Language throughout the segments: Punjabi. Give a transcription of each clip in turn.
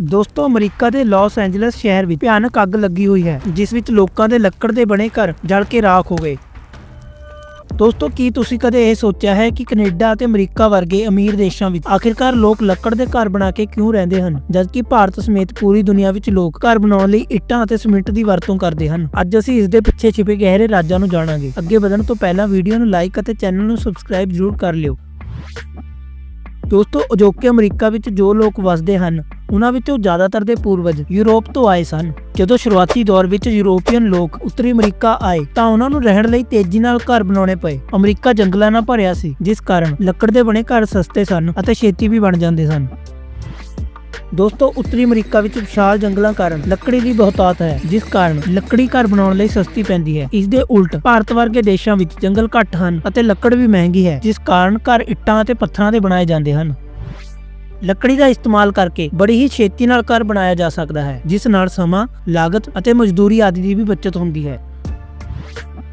ਦੋਸਤੋ, ਅਮਰੀਕਾ ਦੇ ਲਾਸ ਐਂਜਲਸ ਸ਼ਹਿਰ ਵਿੱਚ ਭਿਆਨਕ ਅੱਗ ਲੱਗੀ ਹੋਈ ਹੈ, ਜਿਸ ਵਿੱਚ ਲੋਕਾਂ ਦੇ ਲੱਕੜ ਦੇ ਬਣੇ ਘਰ ਜਲ ਕੇ ਰਾਖ ਹੋ ਗਏ। ਦੋਸਤੋ, ਕੀ ਤੁਸੀਂ ਕਦੇ ਇਹ ਸੋਚਿਆ ਹੈ ਕਿ ਕੈਨੇਡਾ ਅਤੇ ਅਮਰੀਕਾ ਵਰਗੇ ਅਮੀਰ ਦੇਸ਼ਾਂ ਵਿੱਚ ਆਖਿਰਕਾਰ ਲੋਕ ਲੱਕੜ ਦੇ ਘਰ ਬਣਾ ਕੇ ਕਿਉਂ ਰਹਿੰਦੇ ਹਨ, ਜਦਕਿ ਭਾਰਤ ਸਮੇਤ ਪੂਰੀ ਦੁਨੀਆ ਵਿੱਚ ਲੋਕ ਘਰ ਬਣਾਉਣ ਲਈ ਇੱਟਾਂ ਅਤੇ ਸੀਮਿੰਟ ਦੀ ਵਰਤੋਂ ਕਰਦੇ ਹਨ? ਅੱਜ ਅਸੀਂ ਇਸ ਦੇ ਪਿੱਛੇ ਛਿਪੇ ਗਹਿਰੇ ਰਾਜ਼ਾਂ ਨੂੰ ਜਾਣਾਂਗੇ। ਅੱਗੇ ਵਧਣ ਤੋਂ ਪਹਿਲਾਂ ਵੀਡੀਓ ਨੂੰ ਲਾਈਕ ਅਤੇ ਚੈਨਲ ਨੂੰ ਸਬਸਕ੍ਰਾਈਬ ਜ਼ਰੂਰ ਕਰ ਲਿਓ। ਦੋਸਤੋ, ਅਜੋਕੇ ਅਮਰੀਕਾ ਵਿੱਚ ਜੋ ਲੋਕ ਵਸਦੇ ਹਨ ਉਹਨਾਂ ਵਿੱਚੋਂ ਜ਼ਿਆਦਾਤਰ ਦੇ ਪੂਰਵਜ ਯੂਰਪ ਤੋਂ ਆਏ ਸਨ। ਜਦੋਂ ਸ਼ੁਰੂਆਤੀ ਦੌਰ ਵਿੱਚ ਯੂਰੋਪੀਅਨ ਲੋਕ ਉੱਤਰੀ ਅਮਰੀਕਾ ਆਏ, ਤਾਂ ਉਹਨਾਂ ਨੂੰ ਰਹਿਣ ਲਈ ਤੇਜ਼ੀ ਨਾਲ ਘਰ ਬਣਾਉਣੇ ਪਏ। ਅਮਰੀਕਾ ਜੰਗਲਾਂ ਨਾਲ ਭਰਿਆ ਸੀ, ਜਿਸ ਕਾਰਨ ਲੱਕੜ ਦੇ ਬਣੇ ਘਰ ਸਸਤੇ ਸਨ ਅਤੇ ਛੇਤੀ ਵੀ ਬਣ ਜਾਂਦੇ ਸਨ। ਦੋਸਤੋ, ਉੱਤਰੀ ਅਮਰੀਕਾ ਵਿੱਚ ਵਿਸ਼ਾਲ ਜੰਗਲਾਂ ਕਾਰਨ ਲੱਕੜੀ ਦੀ ਬਹੁਤਾਤ ਹੈ, ਜਿਸ ਕਾਰਨ ਲੱਕੜੀ ਘਰ ਬਣਾਉਣ ਲਈ ਸਸਤੀ ਪੈਂਦੀ ਹੈ। ਇਸ ਦੇ ਉਲਟ, ਭਾਰਤ ਵਰਗੇ ਦੇਸ਼ਾਂ ਵਿੱਚ ਜੰਗਲ ਘੱਟ ਹਨ ਅਤੇ ਲੱਕੜ ਵੀ ਮਹਿੰਗੀ ਹੈ, ਜਿਸ ਕਾਰਨ ਘਰ ਇੱਟਾਂ ਅਤੇ ਪੱਥਰਾਂ ਦੇ ਬਣਾਏ ਜਾਂਦੇ ਹਨ। ਲੱਕੜੀ ਦਾ ਇਸਤੇਮਾਲ ਕਰਕੇ ਬੜੀ ਹੀ ਛੇਤੀ ਨਾਲ ਘਰ ਬਣਾਇਆ ਜਾ ਸਕਦਾ ਹੈ, ਜਿਸ ਨਾਲ ਸਮਾਂ, ਲਾਗਤ ਅਤੇ ਮਜ਼ਦੂਰੀ ਆਦਿ ਦੀ ਵੀ ਬਚਤ ਹੁੰਦੀ ਹੈ।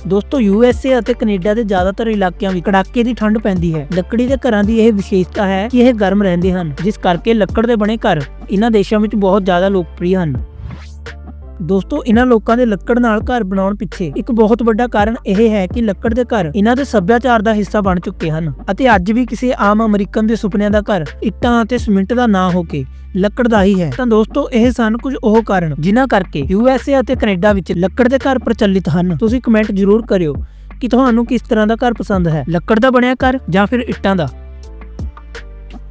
ਦੋਸਤੋ ਯੂਐਸਏ ਅਤੇ ਕੈਨੇਡਾ ਦੇ ਜ਼ਿਆਦਾਤਰ ਇਲਾਕਿਆਂ ਵਿੱਚ ਕੜਾਕੇ ਦੀ ਠੰਡ ਪੈਂਦੀ ਹੈ। ਲੱਕੜੀ ਦੇ ਘਰਾਂ ਦੀ ਇਹ ਵਿਸ਼ੇਸ਼ਤਾ ਹੈ ਕਿ ਇਹ ਗਰਮ ਰਹਿੰਦੇ ਹਨ, ਜਿਸ ਕਰਕੇ ਲੱਕੜ ਦੇ ਬਣੇ ਘਰ ਇਹਨਾਂ ਦੇਸ਼ਾਂ ਵਿੱਚ ਬਹੁਤ ਜ਼ਿਆਦਾ ਲੋਕਪ੍ਰਿਯ ਹਨ। ਦੋਸਤੋ ਇਹਨਾਂ ਲੋਕਾਂ ਦੇ ਲੱਕੜ ਨਾਲ ਘਰ ਬਣਾਉਣ ਪਿੱਛੇ ਇੱਕ ਬਹੁਤ ਵੱਡਾ ਕਾਰਨ ਇਹ ਹੈ ਕਿ ਲੱਕੜ ਦੇ ਘਰ ਇਹਨਾਂ ਦੇ ਸੱਭਿਆਚਾਰ ਦਾ ਹਿੱਸਾ ਬਣ ਚੁੱਕੇ ਹਨ ਅਤੇ ਅੱਜ ਵੀ ਕਿਸੇ ਆਮ ਅਮਰੀਕਨ ਦੇ ਸੁਪਨਿਆਂ ਦਾ ਘਰ ਇੱਟਾਂ ਅਤੇ ਸੀਮਿੰਟ ਦਾ ਨਾ ਹੋ ਕੇ ਲੱਕੜ ਦਾ ਹੀ ਹੈ। ਤਾਂ ਦੋਸਤੋ, ਇਹ ਸਨ ਕੁਝ ਉਹ ਕਾਰਨ ਜਿਨ੍ਹਾਂ ਕਰਕੇ ਯੂ ਐਸ ਏ ਅਤੇ ਕੈਨੇਡਾ ਵਿੱਚ ਲੱਕੜ ਦੇ ਘਰ ਪ੍ਰਚਲਿਤ ਹਨ। ਤੁਸੀਂ ਕਮੈਂਟ ਜ਼ਰੂਰ ਕਰਿਓ ਕਿ ਤੁਹਾਨੂੰ ਕਿਸ ਤਰ੍ਹਾਂ ਦਾ ਘਰ ਪਸੰਦ ਹੈ। ਲੱਕੜ ਦਾ ਬਣਿਆ ਘਰ ਜਾਂ ਫਿਰ ਇੱਟਾਂ ਦਾ?